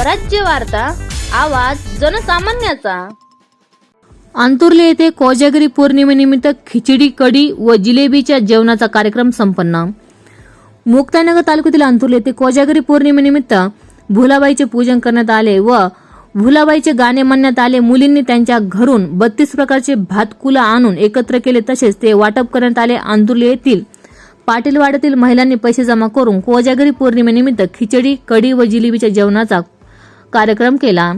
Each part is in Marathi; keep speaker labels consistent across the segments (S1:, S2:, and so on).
S1: स्वराज्य वार्ता आवाज जनसामान्याचा.
S2: अंतुर्ले येथे कोजागिरी पौर्णिमेनिमित्त खिचडी कढी व जिलेबीच्या जेवणाचा कार्यक्रम संपन्न. मुक्तानगर तालुक्यातील अंतुर्ले येथे कोजागिरी पौर्णिमेनिमित्त भुलाबाईचे पूजन करण्यात आले व भुलाबाईचे गाणे म्हणण्यात आले. मुलींनी त्यांच्या घरून बत्तीस प्रकारचे भातकुला आणून एकत्र केले. तसेच ते वाटप करण्यात आले. अंतुर्ले येथील पाटीलवाड्यातील महिलांनी पैसे जमा करून कोजागिरी पौर्णिमेनिमित्त खिचडी कढी व जिलेबीच्या जेवणाचा कार्यक्रम केला.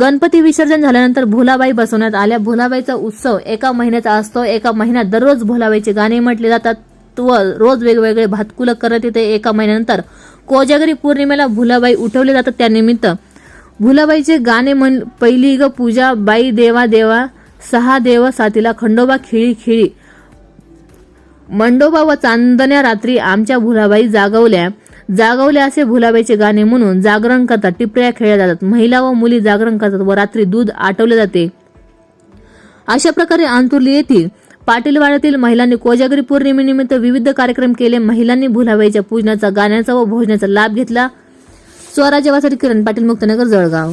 S2: गणपती विसर्जन झाल्यानंतर भोलाबाई बसवण्यात आल्या. भोलाबाईचा उत्सव एका महिन्याचा असतो. एका महिन्यात दररोज भोलाबाईचे गाणे म्हटले जातात. व रोज वेगवेगळे भातकुलं करत येते. एका महिन्यानंतर कोजागरी पौर्णिमेला भुलाबाई उठवले जातात त्यानिमित्त. भुलाबाईचे गाणे म्हण पहिली ग पूजा बाई देवा देवा सहा देव सातीला खंडोबा खिळी खिळी. मंडोबा व चांदण्या रात्री आमच्या भुलाबाई जागवल्या. जागवल्या असे भुलाबाईचे गाणे म्हणून जागरण करतात. टिपऱ्या खेळल्या जातात. महिला व मुली जागरण करतात व रात्री दूध आटवले जाते. अशा प्रकारे अंतुर्ली येथील पाटीलवाड्यातील महिलांनी कोजागरी पौर्णिमेनिमित्त विविध कार्यक्रम केले. महिलांनी भुलाबाईच्या पूजनाचा गाण्याचा व भोजनाचा लाभ घेतला. स्वराज्यवासाठी किरण पाटील मुक्तनगर जळगाव.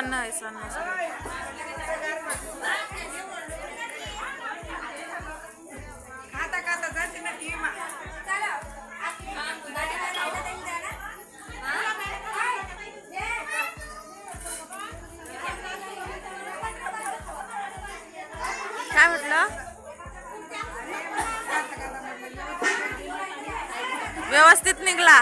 S3: अन्न येस अन्न काय म्हटलं? व्यवस्थित निघला.